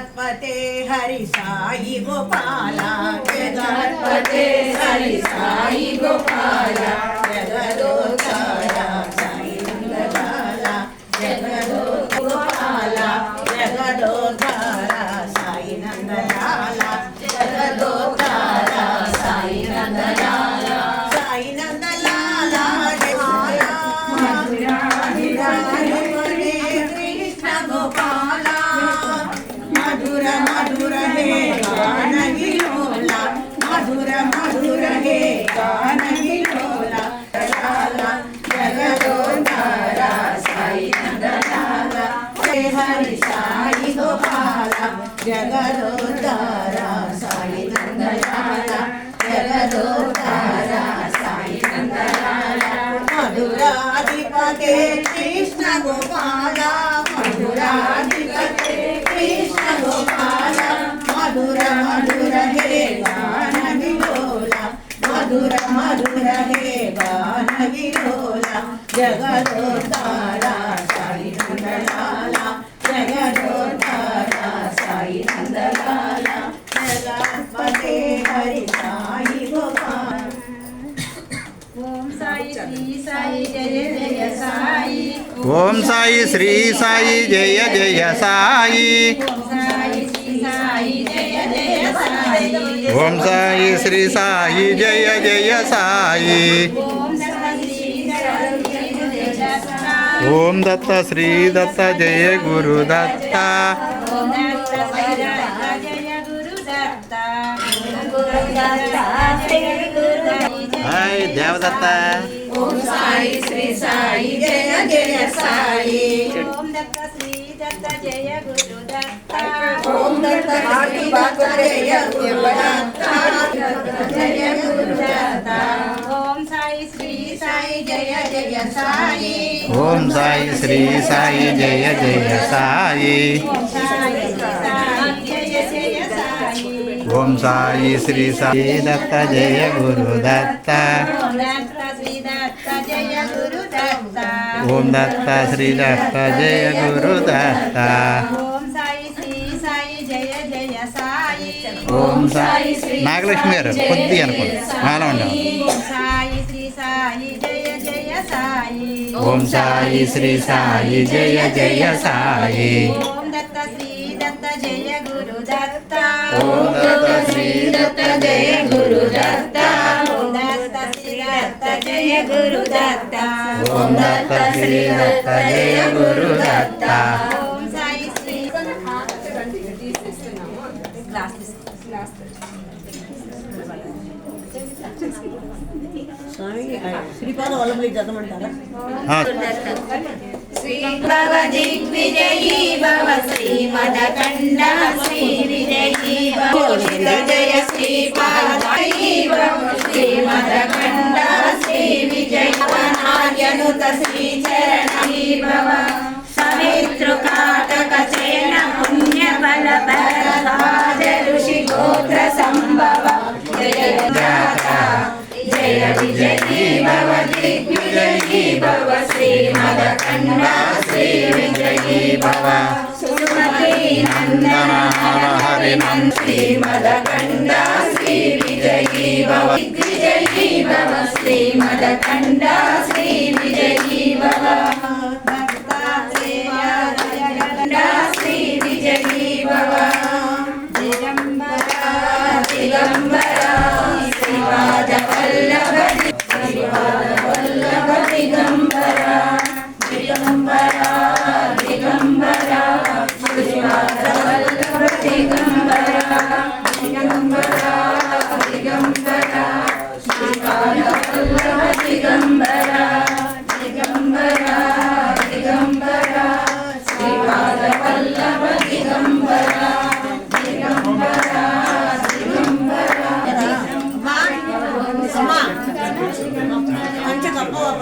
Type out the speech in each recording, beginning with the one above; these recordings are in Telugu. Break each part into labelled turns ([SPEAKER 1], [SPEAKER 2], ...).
[SPEAKER 1] జగత్పతే హరి సాయి గోపాల
[SPEAKER 2] జగత్పతే హరి సాయి గోపాల
[SPEAKER 1] జగదోతార హరి సాయి గోపాల జగదోంధార సాయి నందలాల జగదోంధార సాయి నందలాల మధురాధిపతే కృష్ణ గోపాల మధురాధిపతే కృష్ణ గోపాల మధుర మధుర హే మధుర మధుర హే గాన విలోల జగదోతార సాయి నందలాల జగదోతార సాయి నందలాల జగత్పతే హరి సాయి గోపాల
[SPEAKER 2] ఓం సాయి శ్రీ సాయి జయ జయ సాయి
[SPEAKER 3] ఓం సాయి శ్రీ సాయి జయ జయ సాయి
[SPEAKER 2] ఓం సాయి శ్రీ సాయి జయ జయ సాయి.
[SPEAKER 3] ఓం దత్త శ్రీ దత్త జయ గురు దత్త.
[SPEAKER 2] దత్త జయ గురు దత్త
[SPEAKER 3] హాయ్ దేవదత్త.
[SPEAKER 1] ఓం సాయి శ్రీ సాయి జయ జయ సాయి.
[SPEAKER 2] ఓం దత్త శ్రీ దత్త జయ గురు దత్త
[SPEAKER 1] ఓం దత్త శ్రీ దత్త జయ గురు దత్త జయ గురు దత్త
[SPEAKER 2] ఓం సాయి శ్రీ సాయి జయ జయ సాయి
[SPEAKER 3] ఓం సాయి శ్రీ సాయి జయ జయ సాయి
[SPEAKER 2] ఓం సాయి శ్రీ సాయి జయ జయ సాయి
[SPEAKER 3] ఓం సాయి శ్రీ
[SPEAKER 2] ఓం దత్త శ్రీ దత్త జయ గురు దత్త
[SPEAKER 3] ఓం
[SPEAKER 2] సాయి
[SPEAKER 3] నాగలక్ష్మి గారు కొద్ది అనుకోండి. మాలో ఉండాలి
[SPEAKER 2] ఓం సాయి శ్రీ సాయి జయ జయ సాయి
[SPEAKER 3] ఓం సాయి శ్రీ సాయి జయ జయ సాయి
[SPEAKER 2] ఓం దత్త శ్రీ దత్త జయ గురు దత్త
[SPEAKER 3] ఓం దత్త గురు దత్త
[SPEAKER 2] ఓం దత్త శ్రీ దత్త జయ గురు దత్త
[SPEAKER 1] స్వామి శ్రీపాద వల్లభులు చదవమంటారా
[SPEAKER 3] ఆ,
[SPEAKER 2] శ్రీ భవ దిగ్విజయీ భవ శ్రీ విజయీ జయ శ్రీపాదయీ భవ శ్రీమదకండ శ్రీ విజయవనార్యనుత శ్రీ చరణీ భవ సమితృకాటక చయన పుణ్య బల భరద్వాజ ఋషి గోత్ర సంభవ జయ జాత జయ విజయీ భవ దిగ్విజయీ భవ శ్రీమదకండ శ్రీ విజయీ భవ సుమతి వల్లభ దిగంబర దిగంబర దిగంబర శ్రీపాద వల్లభ దిగంబర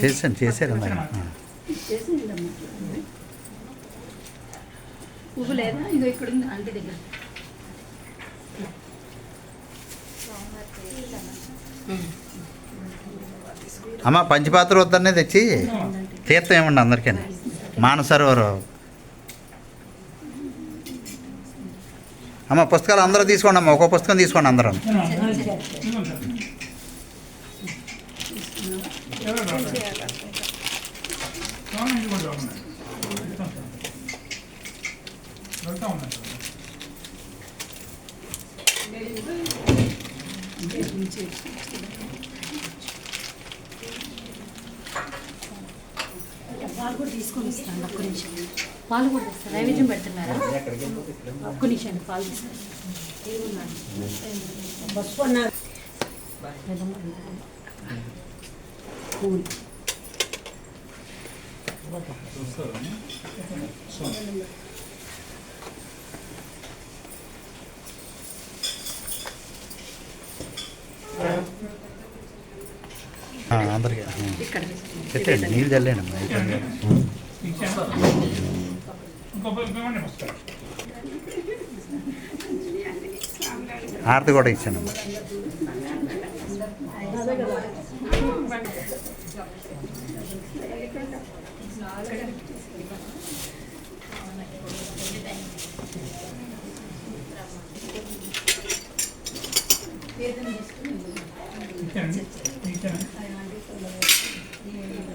[SPEAKER 3] చేశాను చేశారు
[SPEAKER 4] పువ్వు లేదా? ఇదో ఇక్కడ ఉంది ఆంటీ దగ్గర.
[SPEAKER 3] అమ్మ పంచపాత్ర వద్దనే తెచ్చి తీర్థం ఏమండి అందరికీ మానసరోవరు. అమ్మ పుస్తకాలు అందరూ తీసుకోండి అమ్మ ఒక్కో పుస్తకం తీసుకోండి అందరం.
[SPEAKER 5] వెళ్తా
[SPEAKER 4] కూడా తీసుకొని ఇస్తాను ఒక్క నిమిషం. పాలు కూడా తెస్తాను నైవేద్యం పెడుతున్నారా? ఒక్క నిమిషం పాలు
[SPEAKER 3] ఆ, అందరికీ. పెట్టండి నీళ్ళు చల్లండి హారతి కూడా
[SPEAKER 5] ఇచ్చాను.